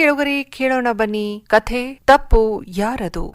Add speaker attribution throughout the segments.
Speaker 1: ಕೆಳಗರೆ, ಕೇಳೋಣ ಬನ್ನಿ. ಕಥೆ ತಪ್ಪು ಯಾರದು?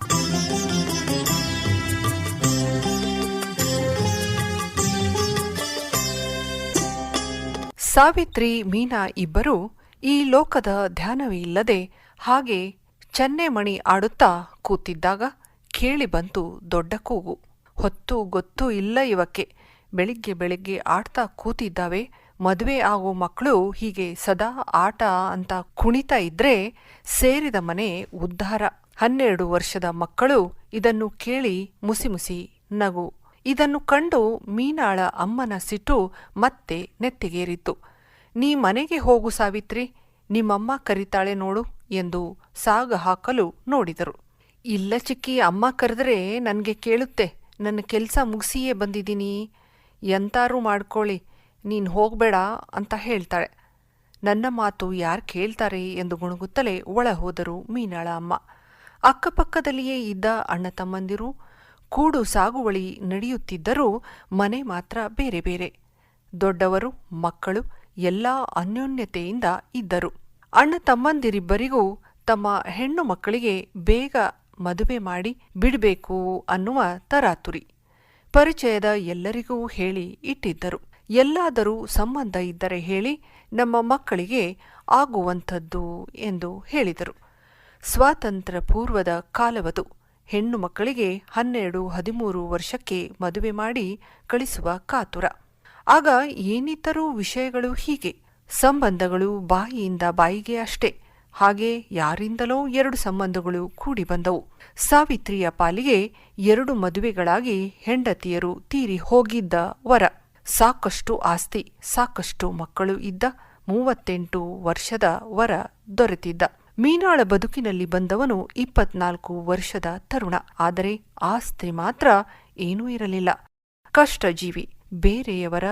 Speaker 1: ಸಾವಿತ್ರಿ, ಮೀನಾ ಇಬ್ಬರು ಈ ಲೋಕದ ಧ್ಯಾನವೇ ಇಲ್ಲದೆ ಹಾಗೆ ಚನ್ನೆಮಣಿ ಆಡುತ್ತಾ ಕೂತಿದ್ದಾಗ ಕೇಳಿ ಬಂತು ದೊಡ್ಡ ಕೂಗು. ಹೊತ್ತು ಗೊತ್ತು ಇಲ್ಲ ಇವಕ್ಕೆ. ಬೆಳಿಗ್ಗೆ ಬೆಳಿಗ್ಗೆ ಆಡ್ತಾ ಕೂತಿದ್ದಾವೆ ಮದುವೆ ಆಗೋ ಮಕ್ಕಳು ಹೀಗೆ ಸದಾ ಆಟ ಅಂತ ಕುಣಿತಾ ಇದ್ರೆ ಸೇರಿದ ಮನೆ ಉದ್ಧಾರ. ಹನ್ನೆರಡು ವರ್ಷದ ಮಕ್ಕಳು ಇದನ್ನು ಕೇಳಿ ಮುಸಿ ಮುಸಿ ನಗು. ಇದನ್ನು ಕಂಡು ಮೀನಾಳ ಅಮ್ಮನ ಸಿಟ್ಟು ಮತ್ತೆ ನೆತ್ತಿಗೇರಿತು ನೀ ಮನೆಗೆ ಹೋಗು ಸಾವಿತ್ರಿ, ನಿಮ್ಮಮ್ಮ ಕರಿತಾಳೆ ನೋಡು ಎಂದು ಸಾಗ ಹಾಕಲು ನೋಡಿದರು. ಇಲ್ಲ ಚಿಕ್ಕಿ, ಅಮ್ಮ ಕರೆದ್ರೆ ನನಗೆ ಕೇಳುತ್ತೆ. ನನ್ನ ಕೆಲಸ ಮುಗಿಸಿಯೇ ಬಂದಿದ್ದೀನಿ. ಎಂತಾರೂ ಮಾಡ್ಕೊಳ್ಳಿ. ನೀನು ಹೋಗಬೇಡ ಅಂತ ಹೇಳ್ತಾಳೆ. ನನ್ನ ಮಾತು ಯಾರು ಕೇಳ್ತಾರೆ ಎಂದು ಗುಣಗುತ್ತಲೇ ಒಳ ಹೋದರು ಮೀನಾಳ ಅಮ್ಮ. ಅಕ್ಕಪಕ್ಕದಲ್ಲಿಯೇ ಇದ್ದ ಅಣ್ಣ ತಮ್ಮಂದಿರು ಕೂಡು ಸಾಗುವಳಿ ನಡೆಯುತ್ತಿದ್ದರೂ ಮನೆ ಮಾತ್ರ ಬೇರೆ ಬೇರೆ. ದೊಡ್ಡವರು, ಮಕ್ಕಳು ಎಲ್ಲ ಅನ್ಯೋನ್ಯತೆಯಿಂದ ಇದ್ದರು. ಅಣ್ಣ ತಮ್ಮಂದಿರಿಬ್ಬರಿಗೂ ತಮ್ಮ ಹೆಣ್ಣು ಮಕ್ಕಳಿಗೆ ಬೇಗ ಮದುವೆ ಮಾಡಿ ಬಿಡಬೇಕು ಅನ್ನುವ ತರಾತುರಿ. ಪರಿಚಯದ ಎಲ್ಲರಿಗೂ ಹೇಳಿ ಇಟ್ಟಿದ್ದರು. ಎಲ್ಲಾದರೂ ಸಂಬಂಧ ಇದ್ದರೆ ಹೇಳಿ ನಮ್ಮ ಮಕ್ಕಳಿಗೆ ಆಗುವಂಥದ್ದು ಎಂದು ಹೇಳಿದರು. ಸ್ವಾತಂತ್ರ್ಯ ಪೂರ್ವದ ಕಾಲವದು. ಹೆಣ್ಣು ಮಕ್ಕಳಿಗೆ ಹನ್ನೆರಡು, ಹದಿಮೂರು ವರ್ಷಕ್ಕೆ ಮದುವೆ ಮಾಡಿ ಕಳಿಸುವ ಕಾತುರ. ಆಗ ಏನಿದ್ದರೂ ವಿಷಯಗಳು ಹೀಗೆ. ಸಂಬಂಧಗಳು ಬಾಯಿಯಿಂದ ಬಾಯಿಗೆ ಅಷ್ಟೇ. ಹಾಗೆ ಯಾರಿಂದಲೋ ಎರಡು ಸಂಬಂಧಗಳು ಕೂಡಿ ಬಂದವು. ಸಾವಿತ್ರಿಯ ಪಾಲಿಗೆ ಎರಡು ಮದುವೆಗಳಾಗಿ ಹೆಂಡತಿಯರು ತೀರಿ ಹೋಗಿದ್ದ ವರ. ಸಾಕಷ್ಟು ಆಸ್ತಿ, ಸಾಕಷ್ಟು ಮಕ್ಕಳು ಇದ್ದ ಮೂವತ್ತೆಂಟು ವರ್ಷದ ವರ ದೊರೆತಿದ್ದ. ಮೀನಾಳ ಬದುಕಿನಲ್ಲಿ ಬಂದವನು ಇಪ್ಪತ್ನಾಲ್ಕು ವರ್ಷದ ತರುಣ. ಆದರೆ ಆಸ್ತಿ ಮಾತ್ರ ಏನೂ ಇರಲಿಲ್ಲ. ಕಷ್ಟಜೀವಿ, ಬೇರೆಯವರ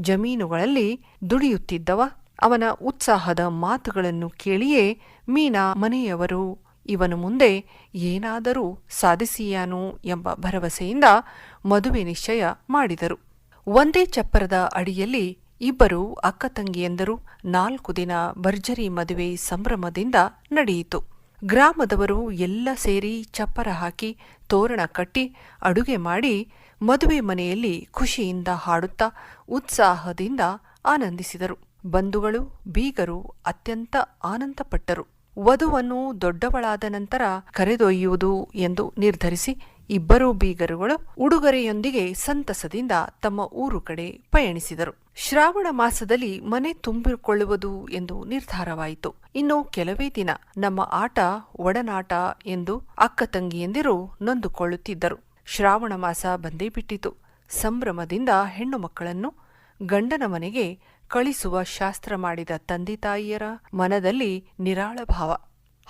Speaker 1: ಜಮೀನುಗಳಲ್ಲಿ ದುಡಿಯುತ್ತಿದ್ದವ. ಅವನ ಉತ್ಸಾಹದ ಮಾತುಗಳನ್ನು ಕೇಳಿಯೇ ಮೀನಾ ಮನೆಯವರು, ಇವನು ಮುಂದೆ ಏನಾದರೂ ಸಾಧಿಸಿಯಾನು ಎಂಬ ಭರವಸೆಯಿಂದ ಮದುವೆ ನಿಶ್ಚಯ ಮಾಡಿದರು. ಒಂದೇ ಚಪ್ಪರದ ಅಡಿಯಲ್ಲಿ ಇಬ್ಬರು ಅಕ್ಕ ತಂಗಿಯಂದರು ನಾಲ್ಕು ದಿನ ಭರ್ಜರಿ ಮದುವೆ ಸಂಭ್ರಮದಿಂದ ನಡೆಯಿತು. ಗ್ರಾಮದವರು ಎಲ್ಲ ಸೇರಿ ಚಪ್ಪರ ಹಾಕಿ ತೋರಣ ಕಟ್ಟಿ ಅಡುಗೆ ಮಾಡಿ ಮದುವೆ ಮನೆಯಲ್ಲಿ ಖುಷಿಯಿಂದ ಹಾಡುತ್ತಾ ಉತ್ಸಾಹದಿಂದ ಆನಂದಿಸಿದರು. ಬಂಧುಗಳು, ಬೀಗರು ಅತ್ಯಂತ ಆನಂದಪಟ್ಟರು. ವಧುವನ್ನು ದೊಡ್ಡವಳಾದ ನಂತರ ಕರೆದೊಯ್ಯುವುದು ಎಂದು ನಿರ್ಧರಿಸಿ ಇಬ್ಬರೂ ಬೀಗರುಗಳು ಉಡುಗೊರೆಯೊಂದಿಗೆ ಸಂತಸದಿಂದ ತಮ್ಮ ಊರು ಕಡೆ ಪಯಣಿಸಿದರು. ಶ್ರಾವಣ ಮಾಸದಲ್ಲಿ ಮನೆ ತುಂಬಿಕೊಳ್ಳುವುದು ಎಂದು ನಿರ್ಧಾರವಾಯಿತು. ಇನ್ನು ಕೆಲವೇ ದಿನ ನಮ್ಮ ಆಟ ಒಡನಾಟ ಎಂದು ಅಕ್ಕ ತಂಗಿಯಂದಿರು ನೊಂದುಕೊಳ್ಳುತ್ತಿದ್ದರು. ಶ್ರಾವಣ ಮಾಸ ಬಂದೇ ಬಿಟ್ಟಿತು. ಸಂಭ್ರಮದಿಂದ ಹೆಣ್ಣು ಮಕ್ಕಳನ್ನು ಗಂಡನ ಮನೆಗೆ ಕಳಿಸುವ ಶಾಸ್ತ್ರ ಮಾಡಿದ ತಂದೆ ತಾಯಿಯರ ಮನದಲ್ಲಿ ನಿರಾಳ ಭಾವ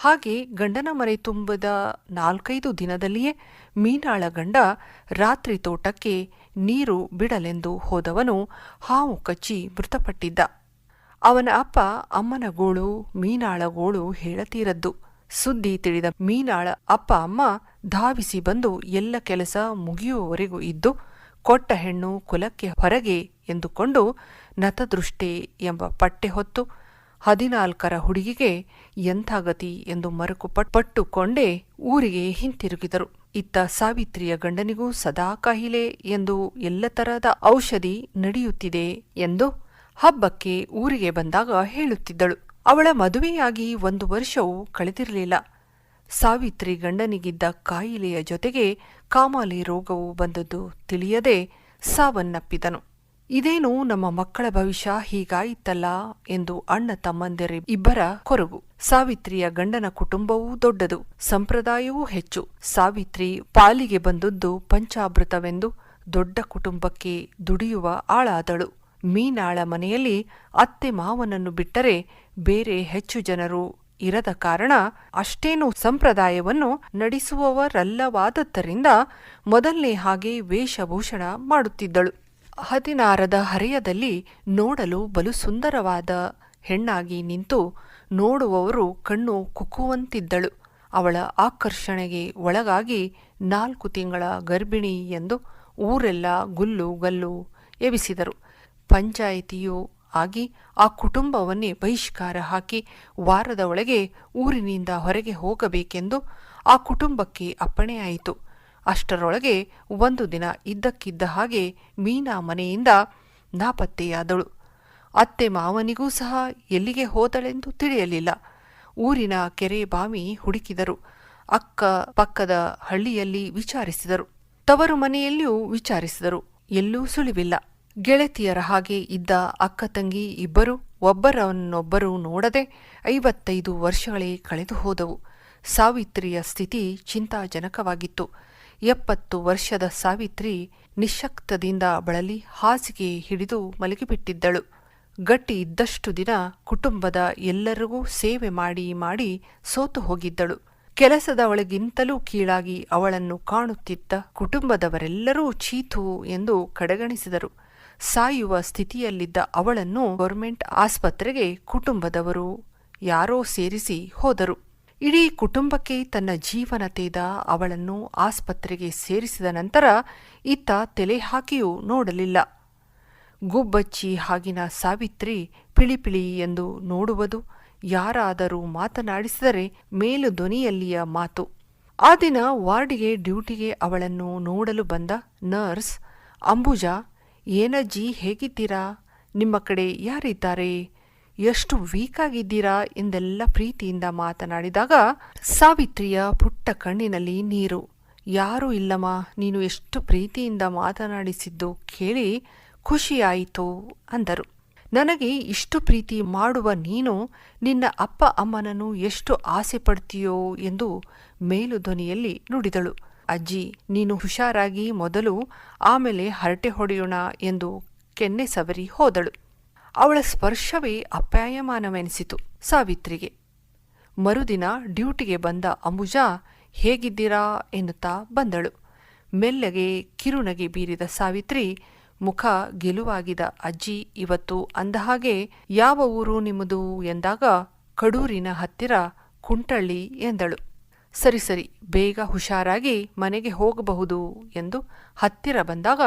Speaker 1: ಹಾಗೆ ಗಂಡನ ಮರೆ ತುಂಬದ ನಾಲ್ಕೈದು ದಿನದಲ್ಲಿಯೇ ಮೀನಾಳ ಗಂಡ ರಾತ್ರಿ ತೋಟಕ್ಕೆ ನೀರು ಬಿಡಲೆಂದು ಹೋದವನು ಹಾವು ಕಚ್ಚಿ ಮೃತಪಟ್ಟಿದ್ದ. ಅವನ ಅಪ್ಪ ಅಮ್ಮನ ಗೋಳು ಮೀನಾಳ ಗೋಳು ಹೇಳತೀರದ್ದು. ಸುದ್ದಿ ತಿಳಿದ ಮೀನಾಳ ಅಪ್ಪ ಅಮ್ಮ ಧಾವಿಸಿ ಬಂದು ಎಲ್ಲ ಕೆಲಸ ಮುಗಿಯುವವರೆಗೂ ಇದ್ದು ಕೊಟ್ಟ ಹೆಣ್ಣು ಕುಲಕ್ಕೆ ಹೊರಗೆ ಎಂದುಕೊಂಡು ನತದೃಷ್ಟೆ ಎಂಬ ಪಟ್ಟೆ ಹೊತ್ತು ಹದಿನಾಲ್ಕರ ಹುಡುಗಿಗೆ ಎಂಥ ಗತಿ ಎಂದು ಮರುಕು ಪಟ್ಟುಕೊಂಡೇ ಊರಿಗೆ ಹಿಂತಿರುಗಿದರು. ಇತ್ತ ಸಾವಿತ್ರಿಯ ಗಂಡನಿಗೂ ಸದಾ ಕಾಯಿಲೆ ಎಂದು ಎಲ್ಲ ತರಹದ ಔಷಧಿ ನಡೆಯುತ್ತಿದೆ ಎಂದು ಹಬ್ಬಕ್ಕೆ ಊರಿಗೆ ಬಂದಾಗ ಹೇಳುತ್ತಿದ್ದಳು. ಅವಳ ಮದುವೆಯಾಗಿ ಒಂದು ವರ್ಷವೂ ಕಳೆದಿರಲಿಲ್ಲ. ಸಾವಿತ್ರಿ ಗಂಡನಿಗಿದ್ದ ಕಾಯಿಲೆಯ ಜೊತೆಗೆ ಕಾಮಾಲಿ ರೋಗವು ಬಂದದ್ದು ತಿಳಿಯದೆ ಸಾವನ್ನಪ್ಪಿದನು. ಇದೇನು ನಮ್ಮ ಮಕ್ಕಳ ಭವಿಷ್ಯ ಹೀಗಾಯಿತಲ್ಲ ಎಂದು ಅಣ್ಣ ತಮ್ಮಂದಿರ ಇಬ್ಬರ ಕೊರಗು. ಸಾವಿತ್ರಿಯ ಗಂಡನ ಕುಟುಂಬವೂ ದೊಡ್ಡದು, ಸಂಪ್ರದಾಯವೂ ಹೆಚ್ಚು. ಸಾವಿತ್ರಿ ಪಾಲಿಗೆ ಬಂದದ್ದು ಪಂಚಾಮೃತವೆಂದು ದೊಡ್ಡ ಕುಟುಂಬಕ್ಕೆ ದುಡಿಯುವ ಆಳಾದಳು. ಮೀನಾಳ ಮನೆಯಲ್ಲಿ ಅತ್ತೆ ಮಾವನನ್ನು ಬಿಟ್ಟರೆ ಬೇರೆ ಹೆಚ್ಚು ಜನರು ಇರದ ಕಾರಣ ಅಷ್ಟೇನು ಸಂಪ್ರದಾಯವನ್ನು ನಡೆಸುವವರಲ್ಲವಾದದ್ದರಿಂದ ಮೊದಲನೇ ಹಾಗೆ ವೇಷಭೂಷಣ ಮಾಡುತ್ತಿದ್ದಳು. ಹದಿನಾರದ ಹರೆಯದಲ್ಲಿ ನೋಡಲು ಬಲು ಸುಂದರವಾದ ಹೆಣ್ಣಾಗಿ ನಿಂತು ನೋಡುವವರು ಕಣ್ಣು ಕುಕ್ಕುವಂತಿದ್ದಳು ಅವಳ ಆಕರ್ಷಣೆಗೆ ಒಳಗಾಗಿ ನಾಲ್ಕು ತಿಂಗಳ ಗರ್ಭಿಣಿ ಎಂದು ಊರೆಲ್ಲ ಗುಲ್ಲು ಗಲ್ಲು ಎಬಿಸಿದರು ಪಂಚಾಯಿತಿಯು ಆಗಿ ಆ ಕುಟುಂಬವನ್ನೇ ಬಹಿಷ್ಕಾರ ಹಾಕಿ ವಾರದ ಒಳಗೆ ಊರಿನಿಂದ ಹೊರಗೆ ಹೋಗಬೇಕೆಂದು ಆ ಕುಟುಂಬಕ್ಕೆ ಅಪ್ಪಣೆಯಾಯಿತು ಅಷ್ಟರೊಳಗೆ ಒಂದು ದಿನ ಇದ್ದಕ್ಕಿದ್ದ ಹಾಗೆ ಮೀನಾ ಮನೆಯಿಂದ ನಾಪತ್ತೆಯಾದಳು. ಅತ್ತೆ ಮಾವನಿಗೂ ಸಹ ಎಲ್ಲಿಗೆ ಹೋದಳೆಂದು ತಿಳಿಯಲಿಲ್ಲ. ಊರಿನ ಕೆರೆ ಬಾವಿ ಹುಡುಕಿದರು. ಅಕ್ಕ ಪಕ್ಕದ ಹಳ್ಳಿಯಲ್ಲಿ ವಿಚಾರಿಸಿದರು. ತವರು ಮನೆಯಲ್ಲಿಯೂ ವಿಚಾರಿಸಿದರು. ಎಲ್ಲೂ ಸುಳಿವಿಲ್ಲ. ಗೆಳತಿಯರ ಹಾಗೆ ಇದ್ದ ಅಕ್ಕ ತಂಗಿ ಇಬ್ಬರು ಒಬ್ಬರನ್ನೊಬ್ಬರು ನೋಡದೆ ಐವತ್ತೈದು ವರ್ಷಗಳೇ ಕಳೆದು ಹೋದವು ಸಾವಿತ್ರಿಯ ಸ್ಥಿತಿ ಚಿಂತಾಜನಕವಾಗಿತ್ತು. ಎಪ್ಪತ್ತು ವರ್ಷದ ಸಾವಿತ್ರಿ ನಿಶಕ್ತದಿಂದ ಬಳಲಿ ಹಾಸಿಗೆ ಹಿಡಿದು ಮಲಗಿಬಿಟ್ಟಿದ್ದಳು. ಗಟ್ಟಿ ಇದ್ದಷ್ಟು ದಿನ ಕುಟುಂಬದ ಎಲ್ಲರಿಗೂ ಸೇವೆ ಮಾಡಿ ಮಾಡಿ ಸೋತು ಹೋಗಿದ್ದಳು. ಕೆಲಸದವಳಿಗಿಂತಲೂ ಕೀಳಾಗಿ ಅವಳನ್ನು ಕಾಣುತ್ತಿದ್ದ ಕುಟುಂಬದವರೆಲ್ಲರೂ ಚೀತು ಎಂದು ಕಡೆಗಣಿಸಿದರು. ಸಾಯುವ ಸ್ಥಿತಿಯಲ್ಲಿದ್ದ ಅವಳನ್ನು ಗೌರ್ಮೆಂಟ್ ಆಸ್ಪತ್ರೆಗೆ ಕುಟುಂಬದವರು ಯಾರೋ ಸೇರಿಸಿ ಹೋದರು. ಇಡೀ ಕುಟುಂಬಕ್ಕೆ ತನ್ನ ಜೀವನ ತೇದ ಅವಳನ್ನು ಆಸ್ಪತ್ರೆಗೆ ಸೇರಿಸಿದ ನಂತರ ಇತ್ತ ತಲೆ ಹಾಕಿಯೂ ನೋಡಲಿಲ್ಲ. ಗುಬ್ಬಚ್ಚಿ ಹಾಗಿನ ಸಾವಿತ್ರಿ ಪಿಳಿಪಿಳಿ ಎಂದು ನೋಡುವುದು, ಯಾರಾದರೂ ಮಾತನಾಡಿಸಿದರೆ ಮೇಲು ಧ್ವನಿಯಲ್ಲಿಯ ಮಾತು. ಆ ದಿನ ವಾರ್ಡಿಗೆ ಡ್ಯೂಟಿಗೆ ಅವಳನ್ನು ನೋಡಲು ಬಂದ ನರ್ಸ್, ಅಂಬುಜಾ ಏನಜ್ಜಿ ಹೇಗಿದ್ದೀರಾ? ನಿಮ್ಮ ಕಡೆ ಯಾರಿದ್ದಾರೆ? ಎಷ್ಟು ವೀಕ್ ಆಗಿದ್ದೀರಾ? ಎಂದೆಲ್ಲ ಪ್ರೀತಿಯಿಂದ ಮಾತನಾಡಿದಾಗ ಸಾವಿತ್ರಿಯ ಪುಟ್ಟ ಕಣ್ಣಿನಲ್ಲಿ ನೀರು. ಯಾರೂ ಇಲ್ಲಮ್ಮ, ನೀನು ಎಷ್ಟು ಪ್ರೀತಿಯಿಂದ ಮಾತನಾಡಿಸಿದ್ದು ಕೇಳಿ ಖುಷಿಯಾಯಿತು ಅಂದರು. ನನಗೆ ಇಷ್ಟು ಪ್ರೀತಿ ಮಾಡುವ ನೀನು ನಿನ್ನ ಅಪ್ಪ ಅಮ್ಮನನ್ನು ಎಷ್ಟು ಆಸೆ ಪಡ್ತೀಯೋ ಎಂದು ಮೇಲು ಧ್ವನಿಯಲ್ಲಿ ನುಡಿದಳು. ಅಜ್ಜಿ, ನೀನು ಹುಷಾರಾಗಿ ಮೊದಲು ಆಮೇಲೆ ಹರಟೆ ಹೊಡೆಯೋಣ ಎಂದು ಕೆನ್ನೆ ಸವರಿ ಹೋದಳು. ಅವಳ ಸ್ಪರ್ಶವೇ ಅಪ್ಯಾಯಮಾನವೆನಿಸಿತು ಸಾವಿತ್ರಿಗೆ. ಮರುದಿನ ಡ್ಯೂಟಿಗೆ ಬಂದ ಅಂಬುಜಾ, ಹೇಗಿದ್ದೀರಾ? ಎನ್ನುತ್ತಾ ಬಂದಳು. ಮೆಲ್ಲಗೆ ಕಿರುನಗೆ ಬೀರಿದ ಸಾವಿತ್ರಿ, ಮುಖ ಗೆಲುವಾಗಿದ ಅಜ್ಜಿ, ಇವತ್ತು ಅಂದಹಾಗೆ ಯಾವ ಊರು ನಿಮ್ಮದು? ಎಂದಾಗ, ಕಡೂರಿನ ಹತ್ತಿರ ಕುಂಟಳ್ಳಿ ಎಂದಳು. ಸರಿ ಸರಿ, ಬೇಗ ಹುಷಾರಾಗಿ ಮನೆಗೆ ಹೋಗಬಹುದು ಎಂದು ಹತ್ತಿರ ಬಂದಾಗ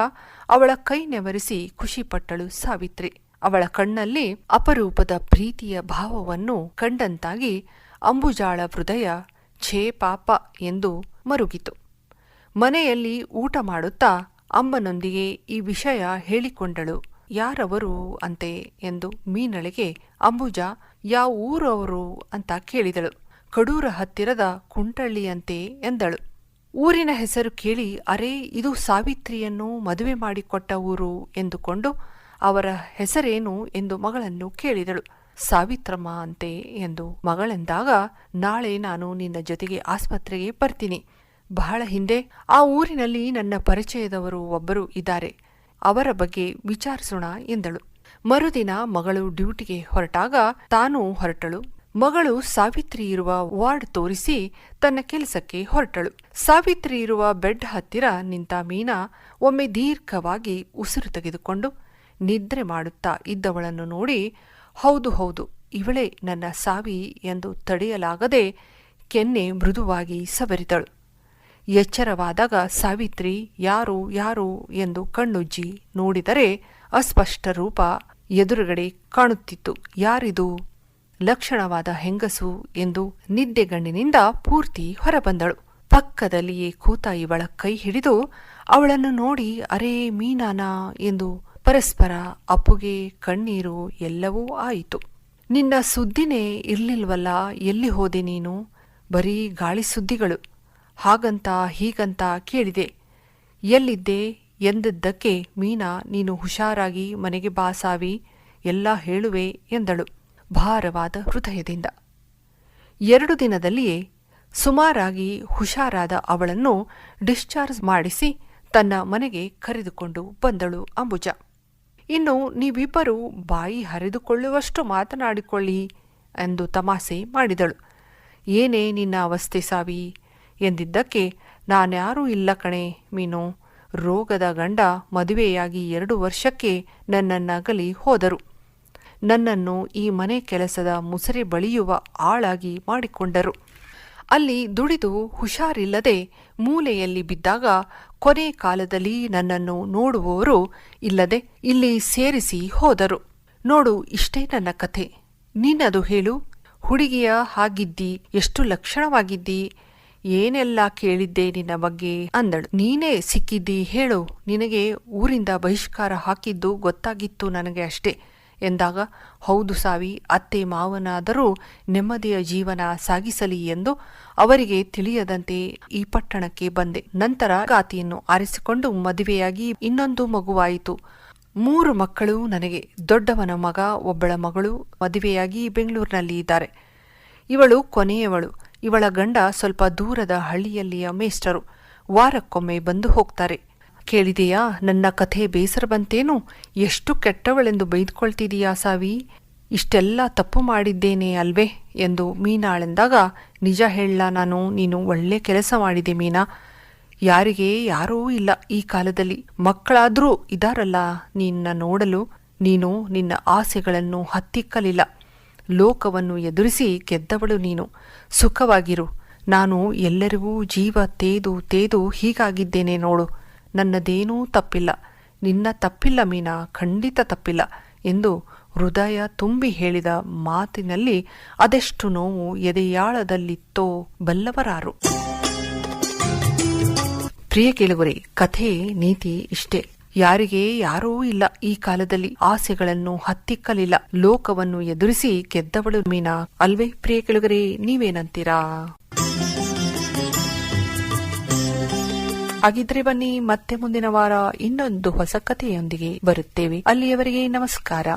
Speaker 1: ಅವಳ ಕೈ ನೆವರಿಸಿ ಖುಷಿಪಟ್ಟಳು ಸಾವಿತ್ರಿ. ಅವಳ ಕಣ್ಣಲ್ಲಿ ಅಪರೂಪದ ಪ್ರೀತಿಯ ಭಾವವನ್ನು ಕಂಡಂತಾಗಿ ಅಂಬುಜಾಳ ಹೃದಯ ಛೇ ಪಾಪ ಎಂದು ಮರುಗಿತು. ಮನೆಯಲ್ಲಿ ಊಟ ಮಾಡುತ್ತಾ ಅಮ್ಮನೊಂದಿಗೆ ಈ ವಿಷಯ ಹೇಳಿಕೊಂಡಳು. ಯಾರವರು ಅಂತೆ ಎಂದು ಮೀನಳಿಗೆ ಅಂಬುಜಾ, ಯಾವ ಊರವರು ಅಂತ ಕೇಳಿದಳು. ಕಡೂರ ಹತ್ತಿರದ ಕುಂಟಳ್ಳಿಯಂತೆ ಎಂದಳು. ಊರಿನ ಹೆಸರು ಕೇಳಿ, ಅರೇ, ಇದು ಸಾವಿತ್ರಿಯನ್ನು ಮದುವೆ ಮಾಡಿಕೊಟ್ಟ ಊರು ಎಂದುಕೊಂಡು ಅವರ ಹೆಸರೇನು ಎಂದು ಮಗಳನ್ನು ಕೇಳಿದಳು. ಸಾವಿತ್ರಮ್ಮ ಅಂತೆ ಎಂದು ಮಗಳೆಂದಾಗ, ನಾಳೆ ನಾನು ನಿನ್ನ ಜೊತೆಗೆ ಆಸ್ಪತ್ರೆಗೆ ಬರ್ತೀನಿ. ಬಹಳ ಹಿಂದೆ ಆ ಊರಿನಲ್ಲಿ ನನ್ನ ಪರಿಚಯದವರು ಒಬ್ಬರು ಇದ್ದಾರೆ. ಅವರ ಬಗ್ಗೆ ವಿಚಾರಿಸೋಣ ಎಂದಳು. ಮರುದಿನ ಮಗಳು ಡ್ಯೂಟಿಗೆ ಹೊರಟಾಗ ತಾನು ಹೊರಟಳು. ಮಗಳು ಸಾವಿತ್ರಿ ಇರುವ ವಾರ್ಡ್ ತೋರಿಸಿ ತನ್ನ ಕೆಲಸಕ್ಕೆ ಹೊರಟಳು. ಸಾವಿತ್ರಿ ಇರುವ ಬೆಡ್ ಹತ್ತಿರ ನಿಂತ ಮೀನಾ ಒಮ್ಮೆ ದೀರ್ಘವಾಗಿ ಉಸಿರು ತೆಗೆದುಕೊಂಡು ನಿದ್ರೆ ಮಾಡುತ್ತಾ ಇದ್ದವಳನ್ನು ನೋಡಿ, ಹೌದು ಹೌದು, ಇವಳೇ ನನ್ನ ಸಾವಿ ಎಂದು ತಡೆಯಲಾಗದೆ ಕೆನ್ನೆ ಮೃದುವಾಗಿ ಸವರಿದಳು. ಎಚ್ಚರವಾದಾಗ, ಸಾವಿತ್ರಿ, ಯಾರು ಯಾರು? ಎಂದು ಕಣ್ಣುಜ್ಜಿ ನೋಡಿದರೆ ಅಸ್ಪಷ್ಟ ರೂಪ ಎದುರುಗಡೆ ಕಾಣುತ್ತಿತ್ತು. ಯಾರಿದು? ಲಕ್ಷಣವಾದ ಹೆಂಗಸು ಎಂದು ನಿದ್ದೆಗಣ್ಣಿನಿಂದ ಪೂರ್ತಿ ಹೊರಬಂದಳು. ಪಕ್ಕದಲ್ಲಿಯೇ ಕೂತ ಇವಳ ಕೈ ಹಿಡಿದು, ಅವಳನ್ನು ನೋಡಿ ಅರೇ ಮೀನಾನಾ ಎಂದು ಪರಸ್ಪರ ಅಪ್ಪುಗೆ ಕಣ್ಣೀರು ಎಲ್ಲವೂ ಆಯಿತು. ನಿನ್ನ ಸುದ್ದಿನೇ ಇರ್ಲಿಲ್ವಲ್ಲ, ಎಲ್ಲಿ ಹೋದೆ ನೀನು? ಬರೀ ಗಾಳಿ ಸುದ್ದಿಗಳು. ಹಾಗಂತ ಹೀಗಂತ ಕೇಳಿದೆ. ಎಲ್ಲಿದ್ದೆ? ಎಂದದ್ದಕ್ಕೆ ಮೀನಾ, ನೀನು ಹುಷಾರಾಗಿ ಮನೆಗೆ ಬಾಸಾವಿ ಎಲ್ಲ ಹೇಳುವೆ ಎಂದಳು ಭಾರವಾದ ಹೃದಯದಿಂದ. ಎರಡು ದಿನದಲ್ಲಿಯೇ ಸುಮಾರಾಗಿ ಹುಷಾರಾದ ಅವಳನ್ನು ಡಿಸ್ಚಾರ್ಜ್ ಮಾಡಿಸಿ ತನ್ನ ಮನೆಗೆ ಕರೆದುಕೊಂಡು ಬಂದಳು ಅಂಬುಜ. ಇನ್ನು ನೀವಿಬ್ಬರು ಬಾಯಿ ಹರಿದುಕೊಳ್ಳುವಷ್ಟು ಮಾತನಾಡಿಕೊಳ್ಳಿ ಎಂದು ತಮಾಸೆ ಮಾಡಿದಳು. ಏನೇ ನಿನ್ನ ಅವಸ್ಥೆ ಸಾವಿ? ಎಂದಿದ್ದಕ್ಕೆ, ನಾನ್ಯಾರೂ ಇಲ್ಲ ಕಣೆ ಮೀನು. ರೋಗದ ಗಂಡ ಮದುವೆಯಾಗಿ ಎರಡು ವರ್ಷಕ್ಕೆ ನನ್ನನ್ನಗಲಿ ಹೋದರು. ನನ್ನನ್ನು ಈ ಮನೆ ಕೆಲಸದ ಮುಸರೆ ಬಳಿಯುವ ಆಳಾಗಿ ಮಾಡಿಕೊಂಡರು. ಅಲ್ಲಿ ದುಡಿದು ಹುಷಾರಿಲ್ಲದೆ ಮೂಲೆಯಲ್ಲಿ ಬಿದ್ದಾಗ ಕೊನೆ ಕಾಲದಲ್ಲಿ ನನ್ನನ್ನು ನೋಡುವವರು ಇಲ್ಲದೆ ಇಲ್ಲಿ ಸೇರಿಸಿ ಹೋದರು. ನೋಡು, ಇಷ್ಟೇ ನನ್ನ ಕಥೆ. ನೀನದು ಹೇಳು. ಹುಡುಗಿಯ ಹಾಗಿದ್ದಿ, ಎಷ್ಟು ಲಕ್ಷಣವಾಗಿದ್ದಿ? ಏನೆಲ್ಲ ಕೇಳಿದ್ದೆ ನಿನ್ನ ಬಗ್ಗೆ? ಅಂದಳು. ನೀನೇ ಸಿಕ್ಕಿದ್ದಿ ಹೇಳು. ನಿನಗೆ ಊರಿಂದ ಬಹಿಷ್ಕಾರ ಹಾಕಿದ್ದು ಗೊತ್ತಾಗಿತ್ತು ನನಗೆ ಅಷ್ಟೇ. ಎಂದಾಗ, ಹೌದು ಸಾವಿ, ಅತ್ತೆ ಮಾವನಾದರೂ ನೆಮ್ಮದಿಯ ಜೀವನ ಸಾಗಿಸಲಿ ಎಂದು ಅವರಿಗೆ ತಿಳಿಯದಂತೆ ಈ ಪಟ್ಟಣಕ್ಕೆ ಬಂದೆ. ನಂತರ ಗಾತಿಯನ್ನು ಆರಿಸಿಕೊಂಡು ಮದುವೆಯಾಗಿ ಇನ್ನೊಂದು ಮಗುವಾಯಿತು. ಮೂರು ಮಕ್ಕಳು ನನಗೆ, ದೊಡ್ಡವನ ಮಗ, ಒಬ್ಬಳ ಮಗಳು ಮದುವೆಯಾಗಿ ಬೆಂಗಳೂರಿನಲ್ಲಿ ಇದ್ದಾರೆ. ಇವಳು ಕೊನೆಯವಳು. ಇವಳ ಗಂಡ ಸ್ವಲ್ಪ ದೂರದ ಹಳ್ಳಿಯಲ್ಲಿಯ ಮೇಷ್ಟರು ವಾರಕ್ಕೊಮ್ಮೆ ಬಂದು ಹೋಗ್ತಾರೆ. ಕೇಳಿದೆಯಾ? ನನ್ನ ಕಥೆ ಬೇಸರ ಬಂತೇನು ಎಷ್ಟು ಕೆಟ್ಟವಳೆಂದು ಬೈದುಕೊಳ್ತಿದೀಯಾ ಸಾವಿ? ಇಷ್ಟೆಲ್ಲ ತಪ್ಪು ಮಾಡಿದ್ದೇನೆ ಅಲ್ವೇ? ಎಂದು ಮೀನಾಳೆಂದಾಗ, ನಿಜ ಹೇಳ ನಾನು, ನೀನು ಒಳ್ಳೆ ಕೆಲಸ ಮಾಡಿದೆ ಮೀನಾ. ಯಾರಿಗೆ? ಯಾರೂ ಇಲ್ಲ ಈ ಕಾಲದಲ್ಲಿ. ಮಕ್ಕಳಾದರೂ ಇದಾರಲ್ಲ ನಿನ್ನ ನೋಡಲು? ನೀನು ನಿನ್ನ ಆಸೆಗಳನ್ನು ಹತ್ತಿಕ್ಕಲಿಲ್ಲ. ಲೋಕವನ್ನು ಎದುರಿಸಿ ಗೆದ್ದವಳು ನೀನು. ಸುಖವಾಗಿರು. ನಾನು ಎಲ್ಲರಿಗೂ ಜೀವ ತೇದು ತೇದು ಹೀಗಾಗಿದ್ದೇನೆ ನೋಡು. ನನ್ನದೇನೂ ತಪ್ಪಿಲ್ಲ. ನಿನ್ನ ತಪ್ಪಿಲ್ಲ ಮೀನಾ, ಖಂಡಿತ ತಪ್ಪಿಲ್ಲ ಎಂದು ಹೃದಯ ತುಂಬಿ ಹೇಳಿದ ಮಾತಿನಲ್ಲಿ ಅದೆಷ್ಟು ನೋವು ಎದೆಯಾಳದಲ್ಲಿತ್ತೋ ಬಲ್ಲವರಾರು. ಪ್ರಿಯ ಕೇಳುವರೆ, ಕಥೆ, ನೀತಿ ಇಷ್ಟೇ. ಯಾರಿಗೆ ಯಾರೂ ಇಲ್ಲ ಈ ಕಾಲದಲ್ಲಿ. ಆಸೆಗಳನ್ನು ಹತ್ತಿಕ್ಕಲಿಲ್ಲ. ಲೋಕವನ್ನು ಎದುರಿಸಿ ಗೆದ್ದವಳು ಮೀನಾ. ಅಲ್ವೇ ಪ್ರಿಯ ಕೆಳಗರೆ, ನೀವೇನಂತೀರಾ? ಹಾಗಿದ್ರೆ ಬನ್ನಿ ಮತ್ತೆ ಮುಂದಿನ ವಾರ ಇನ್ನೊಂದು ಹೊಸ ಕಥೆಯೊಂದಿಗೆ ಬರುತ್ತೇವೆ. ಅಲ್ಲಿಯವರೆಗೆ ನಮಸ್ಕಾರ.